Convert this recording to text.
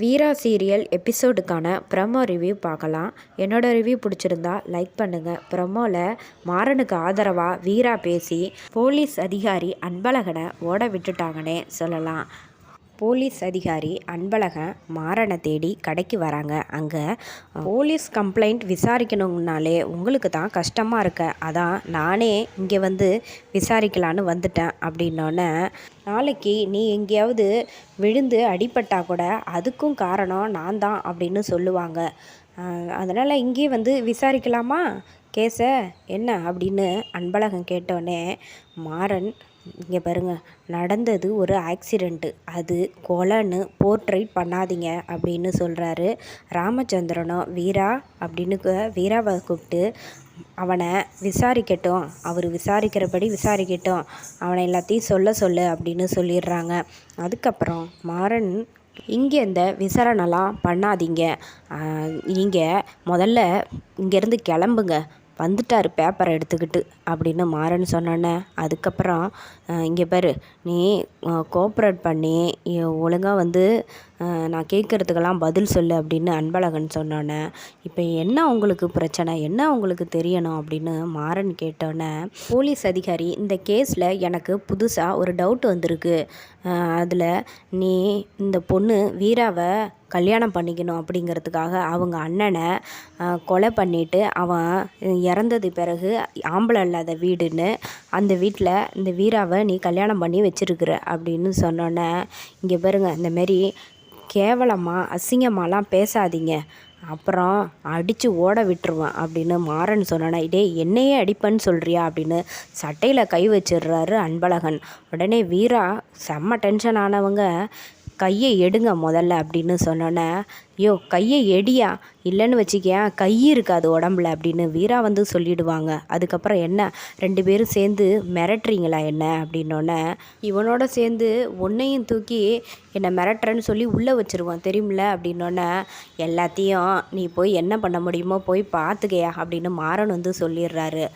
வீரா serial எபிசோடுக்கான promo review பார்க்கலாம். என்னோட ரிவ்யூ பிடிச்சிருந்தா லைக் பண்ணுங்கள் ப்ரமோவில் மாறனுக்கு ஆதரவாக வீரா பேசி போலீஸ் அதிகாரி அன்பழகனை ஓட விட்டுட்டாங்கன்னே சொல்லலாம். போலீஸ் அதிகாரி அன்பழகன் மாறனை தேடி கடைக்கு வராங்க. அங்கே போலீஸ் கம்ப்ளைண்ட் விசாரிக்கணும்னாலே உங்களுக்கு தான் கஷ்டமாக இருக்க. அதான் நானே இங்கே வந்து விசாரிக்கலான்னு வந்துட்டேன் அப்படின்னோடனே நாளைக்கு நீ எங்கேயாவது விழுந்து அடிபட்டா கூட அதுக்கும் காரணம் நான் தான் அப்படின்னு சொல்லுவாங்க. அதனால் இங்கேயே வந்து விசாரிக்கலாமா? கேஸை என்ன? அப்படின்னு அன்பழகன் கேட்டோடனே மாறன் இங்கே பாருங்கள் நடந்தது ஒரு ஆக்சிடெண்ட்டு அது கொலைன்னு போர்ட்ரைட் பண்ணாதீங்க அப்படின்னு சொல்கிறாரு ராமச்சந்திரனும் வீரா அப்படின்னு வீராவை கூப்பிட்டு அவனை விசாரிக்கட்டும். அவர் விசாரிக்கிறபடி விசாரிக்கட்டும். அவனை எல்லாத்தையும் சொல்ல சொல்லு அப்படின்னு சொல்லிடுறாங்க. அதுக்கப்புறம் மாறன் இங்கே இந்த விசாரணைலாம் பண்ணாதீங்க. நீங்கள் முதல்ல இங்கேருந்து கிளம்புங்க. வந்துட்டார் பேப்பரை எடுத்துக்கிட்டு அப்படின்னு மாறன் சொன்னோன்னே அதுக்கப்புறம் இங்கே பாரு நீ கோஆப்ரேட் பண்ணி ஒழுங்காக வந்து நான் கேட்குறதுக்கெல்லாம் பதில் சொல்லு அப்படின்னு அன்பழகன் சொன்னோன்னே இப்போ என்ன உங்களுக்கு பிரச்சனை? என்ன உங்களுக்கு தெரியணும்? அப்படின்னு மாறன் கேட்டோன்னே போலீஸ் அதிகாரி இந்த கேஸில் எனக்கு புதுசாக ஒரு டவுட் வந்திருக்கு. அதில் நீ இந்த பொண்ணு வீராவை கல்யாணம் பண்ணிக்கணும் அப்படிங்கிறதுக்காக அவங்க அண்ணனை கொலை பண்ணிட்டு அவன் இறந்தது பிறகு ஆம்பளை இல்லாத வீடுன்னு அந்த வீட்டில் இந்த வீராவை நீ கல்யாணம் பண்ணி வச்சிருக்கிற அப்படின்னு சொன்னோன்னே இங்கே பாருங்க இந்த மாரி கேவலமாக அசிங்கமாலாம் பேசாதீங்க. அப்புறம் அடித்து ஓட விட்டுருவேன் அப்படின்னு மாறன் சொன்னனா டேய் என்னையே அடிப்பேன்னு சொல்கிறியா அப்படின்னு சட்டையில் கை வச்சிடுறாரு அன்பழகன். உடனே வீரா செம்ம டென்ஷன் ஆனவங்க கையை எடுங்க முதல்ல அப்படின்னு சொன்னோன்னே யோ கையை எடியா? இல்லைன்னு வச்சுக்கேன் கை இருக்காது உடம்புல அப்படின்னு வீரா வந்து சொல்லிடுவாங்க. அதுக்கப்புறம் என்ன ரெண்டு பேரும் சேர்ந்து மிரட்டுறீங்களா என்ன? அப்படின்னோடனே இவனோட சேர்ந்து உன்னையும் தூக்கி என்னை மிரட்டுறேன்னு சொல்லி உள்ளே வச்சுருவான் தெரியுமில்ல அப்படின்னோடனே எல்லாத்தையும் நீ போய் என்ன பண்ண முடியுமோ போய் பார்த்துக்கையா அப்படின்னு மாறன் வந்து சொல்லிடுறாரு.